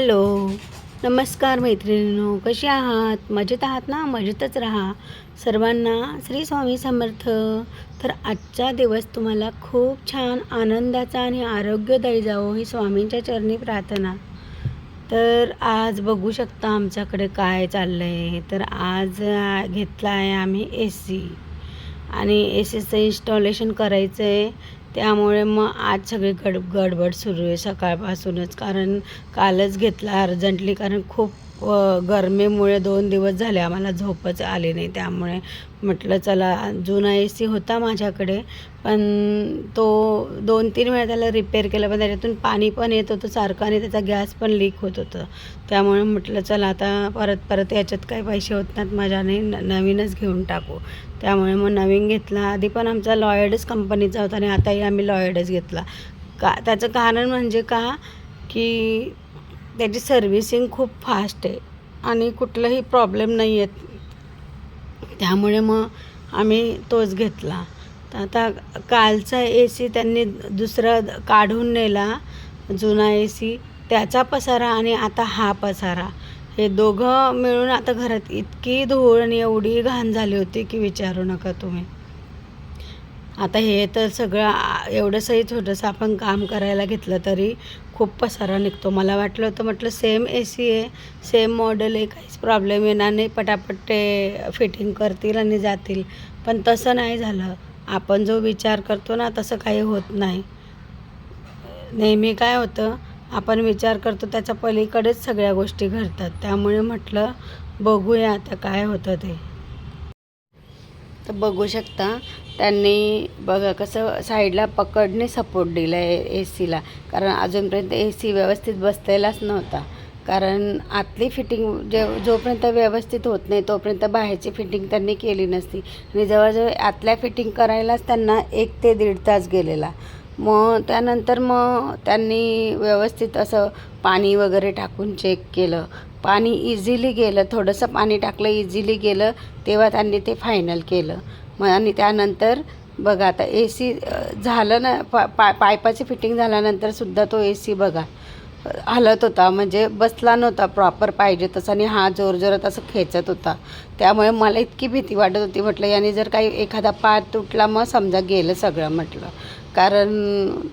Hello. नमस्कार मैत्रिणींनो कशी आहात? मजेत आहात ना? मजेतच राहा. सर्वांना श्री स्वामी समर्थ. तर आजचा दिवस तुम्हाला खूप छान आनंदाचा आणि आरोग्यदायी जावो ही स्वामींच्या चरणी प्रार्थना. तर आज बघू शकता आमच्याकडे काय चाललं आहे तर आज घेतला आहे आम्ही ए सी आणि ए सीचं इन्स्टॉलेशन करायचं आहे त्यामुळे मग आज सगळी गड गडबड सुरू आहे सकाळपासूनच. कारण कालच घेतला अर्जंटली कारण खूप व गरमीमुळे दोन दिवस झाले आम्हाला झोपच आली नाही. त्यामुळे म्हटलं चला जुना ए सी होता माझ्याकडे पण तो दोन तीन वेळा त्याला रिपेअर केलं पण त्याच्यातून पाणी पण येत होतं सारखं आणि त्याचा गॅस पण लीक होत होतं. त्यामुळे म्हटलं चला आता परत परत याच्यात काही पैसे होत नाहीत माझ्याने न नवीनच घेऊन टाकू. त्यामुळे मग नवीन घेतला. आधी पण आमचा लॉयडच कंपनीचा होता आणि आताही आम्ही लॉयडच घेतला. का त्याचं कारण म्हणजे का की त्याची सर्व्हिसिंग खूप फास्ट आहे आणि कुठलाही प्रॉब्लेम नाही आहेत त्यामुळे मग आम्ही तोच घेतला. तर आता कालचा ए सी त्यांनी दुसरा काढून नेला जुना ए सी त्याचा पसारा आणि आता हा पसारा. हे दोघं मिळून आता घरात इतकी धूळ आणि एवढी घाण झाली होती की विचारू नका तुम्ही. आता हे तर सगळं एवढंसंही छोटंसं आपण काम करायला घेतलं तरी खूप पसारा निघतो. मला वाटलं होतं म्हटलं सेम ए सी आहे सेम मॉडेल आहे काहीच प्रॉब्लेम येणार नाही. पटापट ते फिटिंग करतील आणि जातील. पण तसं नाही झालं. आपण जो विचार करतो ना तसं काही होत नाही. नेहमी काय होतं आपण विचार करतो त्याच्या पलीकडेच सगळ्या गोष्टी घडतात. त्यामुळे म्हटलं बघूया आता काय होतं ते. तर बघू शकता. त्यांनी बघा कसं साईडला पकडने सपोर्ट दिला आहे ए सीला कारण अजूनपर्यंत ए सी व्यवस्थित बसलेलाच नव्हता. कारण आतली फिटिंग जे जोपर्यंत व्यवस्थित होत नाही तोपर्यंत बाहेरची फिटिंग त्यांनी केली नसती. आणि जवळजवळ आतल्या फिटिंग करायलाच त्यांना एक ते दीड तास गेलेला. मग त्यानंतर मग त्यांनी व्यवस्थित असं पाणी वगैरे टाकून चेक केलं. पाणी इझिली गेलं थोडंसं पाणी टाकलं इझिली गेलं तेव्हा त्यांनी ते फायनल केलं. मग आणि त्यानंतर बघा आता ए सी झालं ना पा पा पायपाची फिटिंग झाल्यानंतरसुद्धा तो ए सी बघा. हलत होता म्हणजे बसला नव्हता प्रॉपर पाहिजे तसं आणि हा जोरजोरात असं खेचत होता. त्यामुळे मला इतकी भीती वाटत होती म्हटलं याने जर काही एखादा पार तुटला मग समजा गेलं सगळं म्हटलं. कारण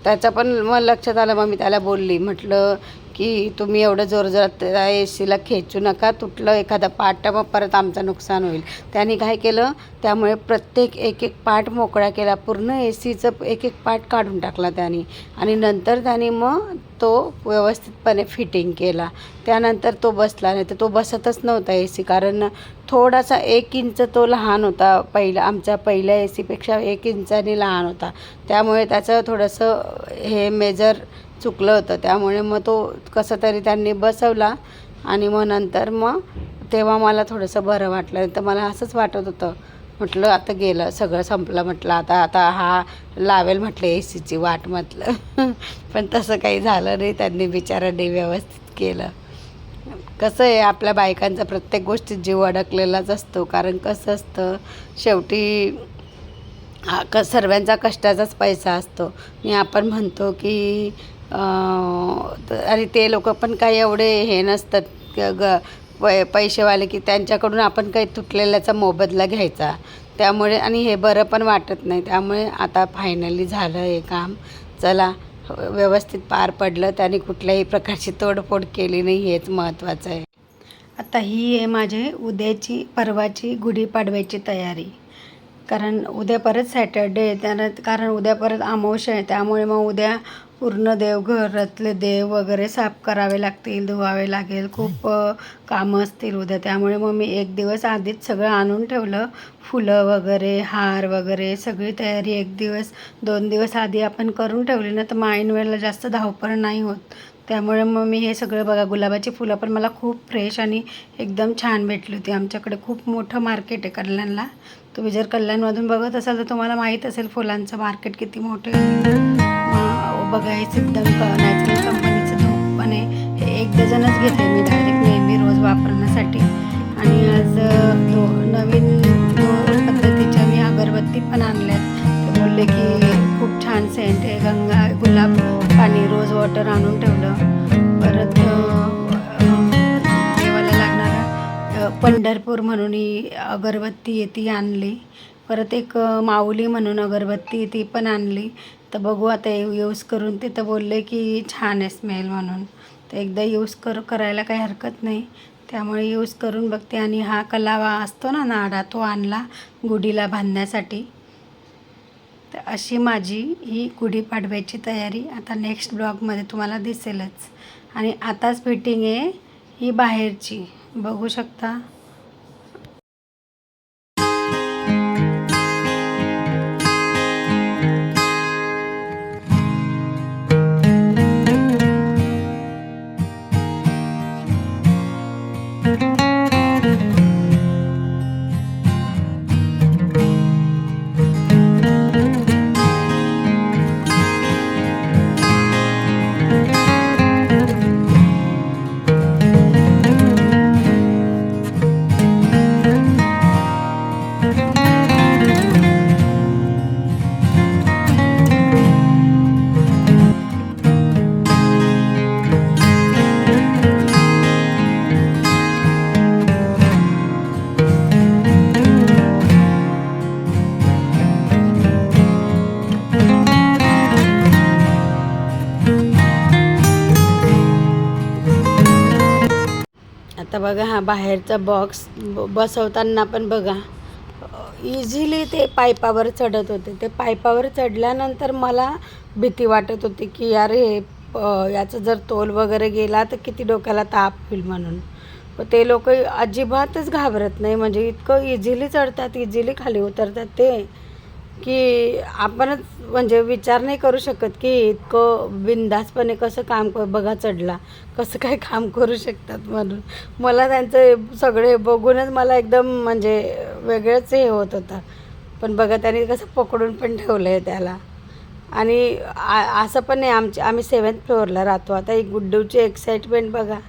त्याचं पण मग लक्षात आलं मग मी त्याला बोलली म्हटलं की तुम्ही एवढं जोरजोरात ए सीला खेचू नका तुटलं एखादा पार्ट मग परत आमचं नुकसान होईल. त्याने काय केलं त्यामुळे प्रत्येक एक एक पार्ट मोकळा केला पूर्ण ए सीचं एक एक पार्ट काढून टाकला त्याने. आणि नंतर त्याने मग तो व्यवस्थितपणे फिटिंग केला. त्यानंतर तो बसला नाही तर तो बसतच नव्हता ए सी कारण थोडासा एक इंच तो लहान होता. पहिला आमच्या पहिल्या ए सीपेक्षा एक इंचाने लहान होता. त्यामुळे त्याचं थोडंसं हे मेजर चुकलं होतं. त्यामुळे मग तो कसं तरी त्यांनी बसवला आणि मग नंतर मग तेव्हा मला थोडंसं बरं वाटलं. तर मला असंच वाटत होतं. म्हटलं आता गेलं सगळं संपलं म्हटलं. आता आता हा लावेल म्हटलं ए सीची वाट म्हटलं. पण तसं काही झालं नाही. त्यांनी बिचारांनी व्यवस्थित केलं. कसं आहे आपल्या बायकांचा प्रत्येक गोष्टीत जीव अडकलेलाच असतो. कारण कसं असतं शेवटी हा क सर्वांचा कष्टाचाच पैसा असतो. आणि आपण म्हणतो की आणि ते लोक पण काही एवढे हे नसतात. ग पै पैसेवाले की त्यांच्याकडून आपण काही तुटलेल्याचा मोबदला घ्यायचा. त्यामुळे आणि हे बरं पण वाटत नाही. त्यामुळे आता फायनली झालं हे काम. चला व्यवस्थित पार पडलं त्याने कुठल्याही प्रकारची तोडफोड केली नाही हेच महत्त्वाचं आहे. आता ही आहे माझे उद्याची परवाची गुढीपाडव्याची तयारी. कारण उद्या परत सॅटर्डे आहे त्यानं कारण उद्या परत अमावस्या आहे त्यामुळे मग उद्या पूर्ण देवघरातले देव वगैरे साफ करावे लागतील धुवावे लागेल. खूप कामं असतील उद्या. त्यामुळे मग मी एक दिवस आधीच सगळं आणून ठेवलं. फुलं वगैरे हार वगैरे सगळी तयारी एक दिवस दोन दिवस आधी आपण करून ठेवली. ना तर मग वेळेला जास्त धावपळ नाही होत. त्यामुळे मग मी हे सगळं बघा गुलाबाची फुलं पण मला खूप फ्रेश आणि एकदम छान भेटली होती. आमच्याकडे खूप मोठं मार्केट आहे कल्याणला. तुम्ही जर कल्याणमधून बघत असाल तर तुम्हाला माहीत असेल फुलांचं मार्केट किती मोठं आहे. बघा हे एकदम नॅचरल कंपनीचं धूप पण आहे. हे एक डझनच घेते मी डायरेक्ट नेहमी रोज वापरण्यासाठी. आणि आज दो नवीन पद्धतीच्या मी अगरबत्ती पण आणल्यात. ते बोलले की खूप छान सेंट आहे गंगा गुलाब पाणी रोज वॉटर आणून ठेवलं. परत अ, पंढरपूर म्हणून ही अगरबत्ती आहे ती आणली. परत एक माऊली म्हणून अगरबत्ती ती पण आणली. तर बघू आता यूज करून ते तर बोलले की छान आहे स्मेल म्हणून. तर एकदा यूज कर करायला काही हरकत नाही. त्यामुळे यूज करून बघते आणि हा कलावा असतो ना नाडा तो आणला गुढीला बांधण्यासाठी. तर अशी माझी ही गुढीपाडव्याची तयारी आता नेक्स्ट ब्लॉगमध्ये तुम्हाला दिसेलच. आणि आताच फिटिंग आहे ही बाहेरची. बघू शकता. आता बघा हा बाहेरचा बॉक्स ब बसवताना पण बघा. इझिली ते पायपावर चढत होते. ते पायपावर चढल्यानंतर मला भीती वाटत होती की यार हे याचं जर तोल वगैरे गेला तर किती डोक्याला ताप होईल म्हणून. ते लोक अजिबातच घाबरत नाही. म्हणजे इतकं इझिली चढतात इझिली खाली उतरतात ते. की आपणच म्हणजे विचार नाही करू शकत की इतकं बिंदासपणे कसं काम कर बघा चढला कसं काय काम करू शकतात म्हणून. मला त्यांचं सगळे बघूनच मला एकदम म्हणजे वेगळंच हे होत होतं. पण बघा त्यांनी कसं पकडून पण ठेवलं आहे त्याला. आणि आ- असं पण नाही आमच्या आम्ही सेवन्थ फ्लोअरला राहतो. आता एक गुड्डूची एक्साइटमेंट बघा.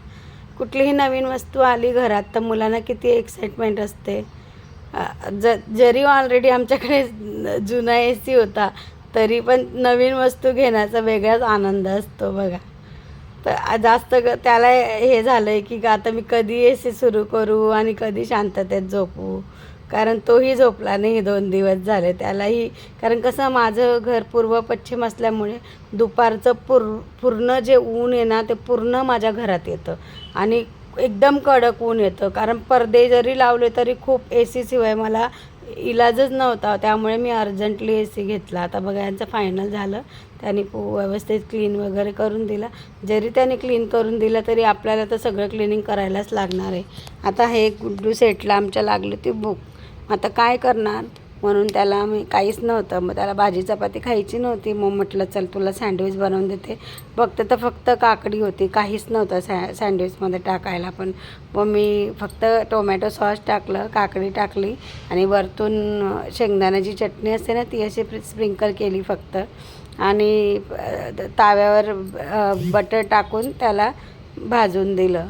कुठलीही नवीन वस्तू आली घरात तर मुलांना किती एक्साइटमेंट असते. ज जरी ऑलरेडी आमच्याकडे जुना ए सी होता तरी पण नवीन वस्तू घेण्याचा वेगळाच आनंद असतो बघा. तर जास्त ग त्याला हे झालं आहे की आता मी कधी ए सी सुरू करू आणि कधी शांततेत झोपू? कारण तोही झोपला नाही दोन दिवस झाले त्यालाही. कारण कसं माझं घर पूर्व पश्चिम असल्यामुळे दुपारचं पूर पूर्ण जे ऊन आहे ना ते पूर्ण माझ्या घरात येतं. आणि एकदम कडक ऊन येतं. कारण पडदे जरी लावले तरी खूप ए सी शिवाय मला इलाजच नव्हता. त्यामुळे मी अर्जंटली ए सी घेतला. आता बघा यांचं फायनल झालं. त्यांनी व्यवस्थित क्लीन वगैरे करून दिला. जरी त्याने क्लीन करून दिलं तरी आपल्याला तर सगळं क्लिनिंग करायलाच लागणार आहे. आता हे गुड्डू सेटला आमच्या लागली ती बुक आता काय करणार? म्हणून त्याला मी काहीच नव्हतं. मग त्याला भाजी चपाती खायची नव्हती. मग म्हटलं चल तुला सँडविच बनवून देते. फक्त तर फक्त काकडी होती. काहीच नव्हतं सॅ सँडविचमध्ये टाकायला. पण मग मी फक्त टोमॅटो सॉस टाकलं काकडी टाकली आणि वरतून शेंगदाण्याची चटणी असते ना ती अशी स्प्रिंकल केली फक्त. आणि तव्यावर ताव्यावर बटर टाकून त्याला भाजून दिलं.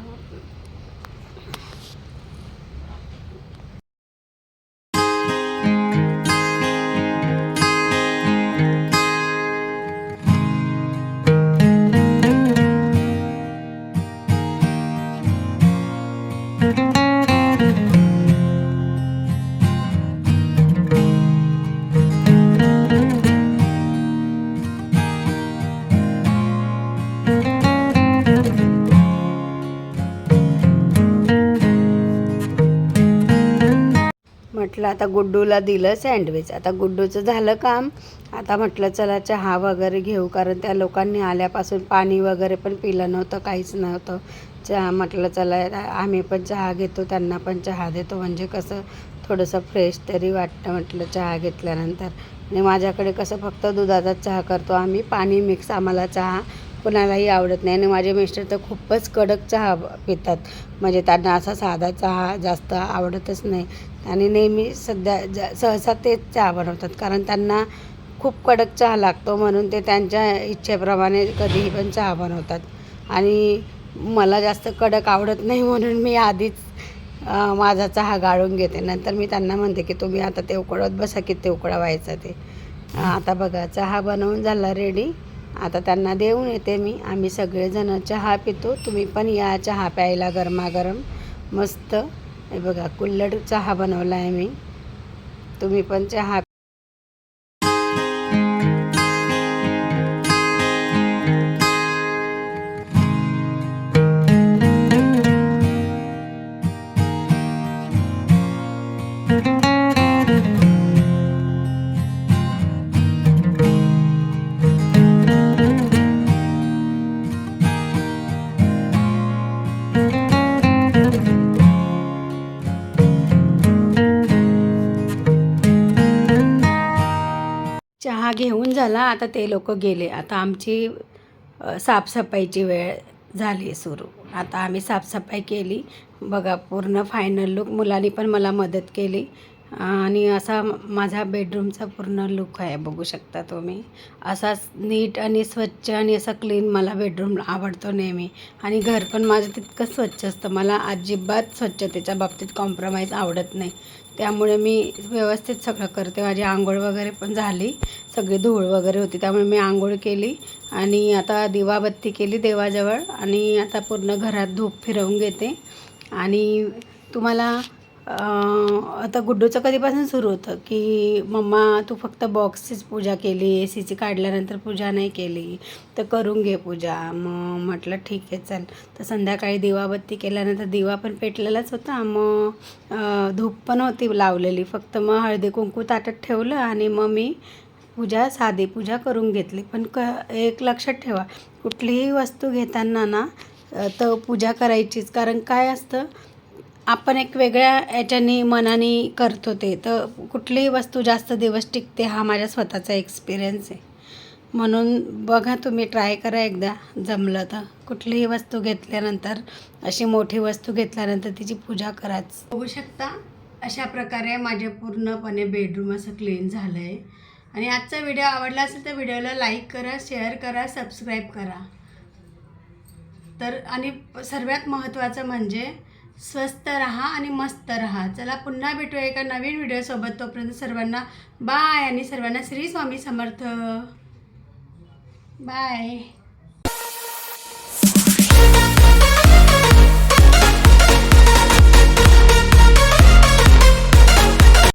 म्हटलं आता गुड्डूला दिलं सँडविच. आता गुड्डूचं झालं काम. आता म्हटलं चला चहा वगैरे घेऊ कारण त्या लोकांनी आल्यापासून पाणी वगैरे पण पिलं नव्हतं काहीच नव्हतं. चहा म्हटलं चला आम्ही पण चहा घेतो त्यांना पण चहा देतो. म्हणजे कसं थोडंसं फ्रेश तरी वाटतं म्हटलं चहा घेतल्यानंतर. आणि माझ्याकडे कसं फक्त दुधाचाच चहा करतो आम्ही. पाणी मिक्स आम्हाला चहा कुणालाही आवडत नाही. आणि माझे मिस्टर तर खूपच कडक चहा पितात. म्हणजे त्यांना असा साधा चहा जास्त आवडतच नाही. आणि नेहमी सध्या ज सहसा तेच चहा बनवतात. कारण त्यांना खूप कडक चहा लागतो म्हणून ते त्यांच्या इच्छेप्रमाणे कधीही पण चहा बनवतात. आणि मला जास्त कडक आवडत नाही म्हणून मी आधीच माझा चहा गाळून घेते. नंतर मी त्यांना म्हणते की तुम्ही आता ते उकळत बसा की ते उकळवायचं ते. आता बघा चहा बनवून झाला रेडी आता त्यांना देऊन येते मी. आम्ही सगळेजण चहा पितो. तुम्ही पण या चहा प्यायला गरमागरम. मस्त. हे बघा कुल्हड चहा बनवला आहे मी. तुम्ही पण चहा घेऊन झाला आता ते लोक गेले. आता आमची साफसफाईची वेळ झाली सुरू. आता आम्ही साफसफाई केली. बघा पूर्ण फायनल लुक मुलांनी पण मला मदत केली. आणि असा माझा बेडरूमचा पूर्ण लुक आहे बघू शकता तुम्ही. असाच नीट आणि स्वच्छ आणि असा क्लीन मला बेडरूम आवडतो नेहमी. आणि घर पण माझं तितकं स्वच्छ असतं. मला अजिबात स्वच्छतेच्या बाबतीत कॉम्प्रोमाइज आवडत नाही. त्यामुळे मी व्यवस्थित सगळं करते. माझी आंघोळ वगैरे पण झाली. सगळी धूळ वगैरे होती त्यामुळे मी आंघोळ केली. आणि आता दिवाबत्ती केली देवाजवळ. आणि आता पूर्ण घरात धूप फिरवून घेते. आणि तुम्हाला आता गुड्डूचं कधीपासून सुरू होतं की मम्मा तू फक्त बॉक्सचीच पूजा केली ए सीची काढल्यानंतर पूजा नाही केली तर करून घे पूजा. मग म्हटलं ठीक आहे चल. तर संध्याकाळी दिवाबत्ती केल्यानंतर दिवा पण पेटलेलाच होता. मग धूप पण होती लावलेली. फक्त मग हळदी कुंकू ताटात ठेवलं आणि मग मी पूजा साधी पूजा करून घेतली. पण क एक लक्षात ठेवा कुठलीही वस्तू घेताना ना तर पूजा करायचीच. कारण काय असतं आपण एक वेगळ्या याच्याने मनाने करतो ते. तर कुठलीही वस्तू जास्त दिवस टिकते हा माझ्या स्वतःचा एक्सपिरियन्स आहे. म्हणून बघा तुम्ही ट्राय करा एकदा. जमलं तर. कुठलीही वस्तू घेतल्यानंतर अशी मोठी वस्तू घेतल्यानंतर तिची पूजा कराच. बघू शकता अशा प्रकारे माझे पूर्णपणे बेडरूम असं क्लीन झालं आहे आणि आजचा व्हिडिओ आवडला असेल तर व्हिडिओला लाईक करा शेअर करा सबस्क्राईब करा. तर आणि सर्वात महत्त्वाचं म्हणजे स्वस्त रहा आणि मस्त रहा. चला पुन्हा भेटूया एका नवीन व्हिडिओसोबत तोपर्यंत सर्वांना बाय आणि सर्वांना श्री स्वामी समर्थ. बाय